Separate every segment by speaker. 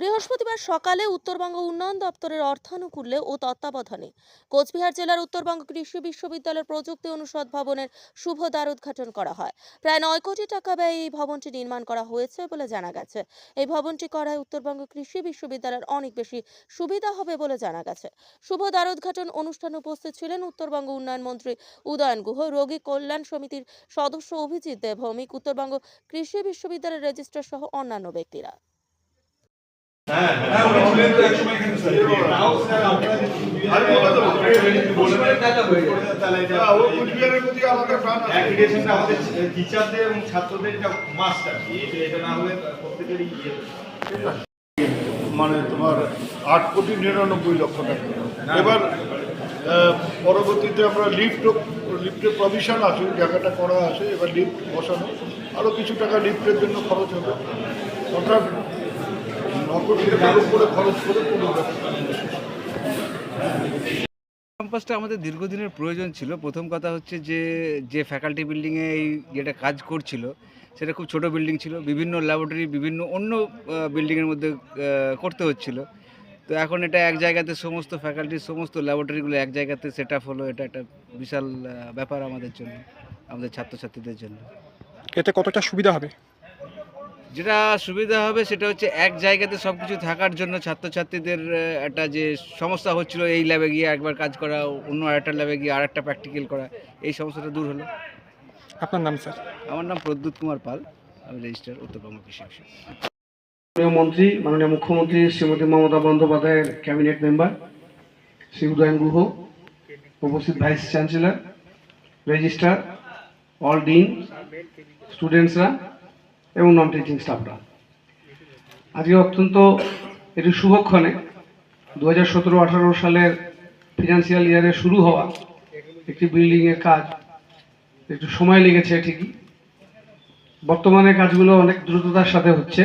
Speaker 1: বৃহস্পতিবার সকালে উত্তরবঙ্গ উন্নয়ন দপ্তরের অর্থানুকূল্যে ও তত্ত্বাবধানে কোচবিহার জেলার উত্তরবঙ্গ কৃষি বিশ্ববিদ্যালয়ের প্রযুক্তি অনুষদ ভবনের শুভ দ্বার উদ্ঘাটন করা হয়। প্রায় নয় কোটি টাকা ব্যয়ে এই ভবনটি নির্মাণ করা হয়েছে বলে জানা গেছে। এই ভবনটি করায় উত্তরবঙ্গ কৃষি বিশ্ববিদ্যালয়ের অনেক বেশি সুবিধা হবে বলে জানা গেছে। শুভ দ্বার উদ্ঘাটন অনুষ্ঠানে উপস্থিত ছিলেন উত্তরবঙ্গ উন্নয়ন মন্ত্রী উদয়ন গুহ, রোগী কল্যাণ সমিতির সদস্য অভিজিৎ দেব, ভৌমিক, উত্তরবঙ্গ কৃষি বিশ্ববিদ্যালয়ের রেজিস্ট্রার সহ অন্যান্য ব্যক্তিরা।
Speaker 2: অ্যাপ্লিকেশনটা আমাদের টিচারদের এবং ছাত্রদের এটা মাস্ট আর কি। এটা- এটা না হলে প্রত্যেকেরই ইয়ে
Speaker 3: মানে তোমার আট কোটি নিরানব্বই লক্ষ টাকা। এবার আহ, পরবর্তীতে আমরা লিফট লিফটের প্রভিশন আছে জায়গাটা করা আছে। এবার লিফট বসানো। আরও কিছু টাকা লিফটের জন্য খরচ হবে। অর্থাৎ
Speaker 4: ক্যাম্পাসটা আমাদের দীর্ঘদিনের প্রয়োজন ছিল। প্রথম কথা হচ্ছে যে যে ফ্যাকাল্টি বিল্ডিংয়ে এই যেটা কাজ করছিল, সেটা খুব ছোট বিল্ডিং ছিল। বিভিন্ন ল্যাবরেটরি বিভিন্ন অন্য বিল্ডিংয়ের মধ্যে করতে হচ্ছিল। তো এখন এটা এক জায়গাতে সমস্ত ফ্যাকাল্টির সমস্ত ল্যাবরেটরিগুলো এক জায়গাতে সেট আপ হলো। এটা একটা বিশাল ব্যাপার আমাদের জন্য, আমাদের ছাত্রছাত্রীদের জন্য।
Speaker 5: এতে কতটা সুবিধা হবে?
Speaker 4: যেটা সুবিধা হবে সেটা হচ্ছে এক জায়গাতে সব কিছু থাকার জন্য ছাত্রছাত্রীদের একটা যে সমস্যা হচ্ছিল এই ল্যাবে গিয়ে একবার কাজ করা অন্য আরেকটা ল্যাবে গিয়ে আরেকটা প্র্যাকটিক্যাল করা এই সমস্যাটা দূর হলো।
Speaker 5: আপনার নাম স্যার?
Speaker 4: আমার নাম প্রদ্যুৎ কুমার পাল আমি রেজিস্টার উত্তরবঙ্গ কৃষি
Speaker 6: মাননীয় মন্ত্রী মাননীয় মুখ্যমন্ত্রী শ্রীমতী মমতা বন্দ্যোপাধ্যায়ের ক্যাবিনেট মেম্বার শ্রী উদয়ন গুহ উপস্থিত vice chancellor registrar all dean স্টুডেন্টসরা এবং নন টিচিং স্টাফরা আজকে অত্যন্ত, এটি শুভক্ষণে দু হাজার সতেরো আঠারো সালের ফিনান্সিয়াল ইয়ারে শুরু হওয়া একটি বিল্ডিংয়ের কাজ। একটু সময় লেগেছে ঠিকই। বর্তমানে কাজগুলো অনেক দ্রুততার সাথে হচ্ছে।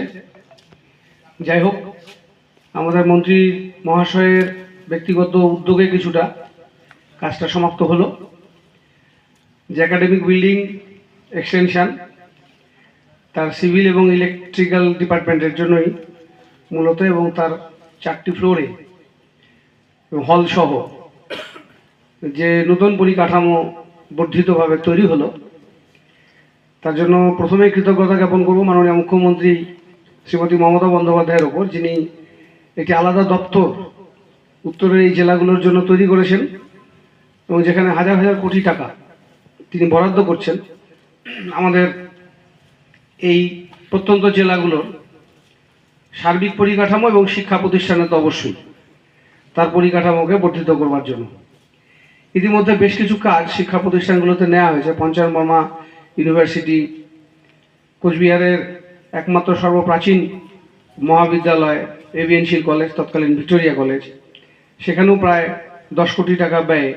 Speaker 6: যাই হোক, আমাদের মন্ত্রী মহাশয়ের ব্যক্তিগত উদ্যোগে কিছুটা কাজটা সমাপ্ত হলো। যে একাডেমিক বিল্ডিং এক্সটেনশন তার সিভিল এবং ইলেকট্রিক্যাল ডিপার্টমেন্টের জন্যই মূলত এবং তার চারটি ফ্লোরে হল সহ যে নতুন পরিকাঠামো বর্ধিতভাবে তৈরি হলো, তার জন্য প্রথমেই কৃতজ্ঞতা জ্ঞাপন করব মাননীয় মুখ্যমন্ত্রী শ্রীমতী মমতা বন্দ্যোপাধ্যায়ের ওপর, যিনি একটি আলাদা দপ্তর উত্তরের এই জেলাগুলোর জন্য তৈরি করেছেন এবং যেখানে হাজার হাজার কোটি টাকা তিনি বরাদ্দ করছেন। আমাদের এই প্রত্যন্ত জেলাগুলোর সার্বিক পরিকাঠামো এবং শিক্ষা প্রতিষ্ঠানে তো অবশ্যই তার পরিকাঠামোকে বর্ধিত করবার জন্য। ইতিমধ্যে বেশ কিছু কাজ শিক্ষা প্রতিষ্ঠানগুলোতে নেওয়া হয়েছে। পঞ্চায়েত বর্মা ইউনিভার্সিটি, কোচবিহারের একমাত্র সর্বপ্রাচীন মহাবিদ্যালয় এভিয়েন্সির কলেজ, তৎকালীন ভিক্টোরিয়া কলেজ। সেখানেও প্রায় দশ কোটি টাকা ব্যয়ে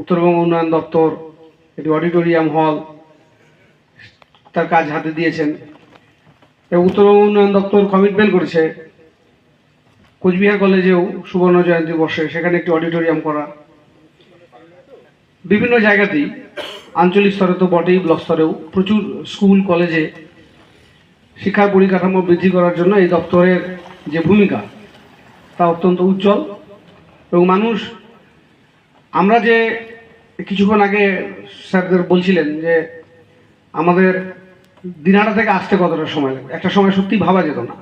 Speaker 6: উত্তরবঙ্গ উন্নয়ন দপ্তর, একটি অডিটোরিয়াম হল তার কাজ হাতে দিয়েছেন। এবং উত্তরবঙ্গ উন্নয়ন দপ্তর কমিটমেন্ট করেছে। কোচবিহার কলেজেও সুবর্ণ জয়ন্তী বর্ষে সেখানে একটি অডিটোরিয়াম করা। বিভিন্ন জায়গাতেই, আঞ্চলিক স্তরে তো বটেই ব্লক স্তরেও প্রচুর স্কুল, কলেজে শিক্ষার পরিকাঠামো বৃদ্ধি করার জন্য এই দপ্তরের যে ভূমিকা, তা অত্যন্ত উজ্জ্বল। এবং মানুষ, আমরা যে কিছুক্ষণ আগে স্যারদের বলছিলেন যে আমাদের দিনাটা থেকে আসতে কতটা সময় লাগবে? একটা সময় সত্যি ভাবা যেত না।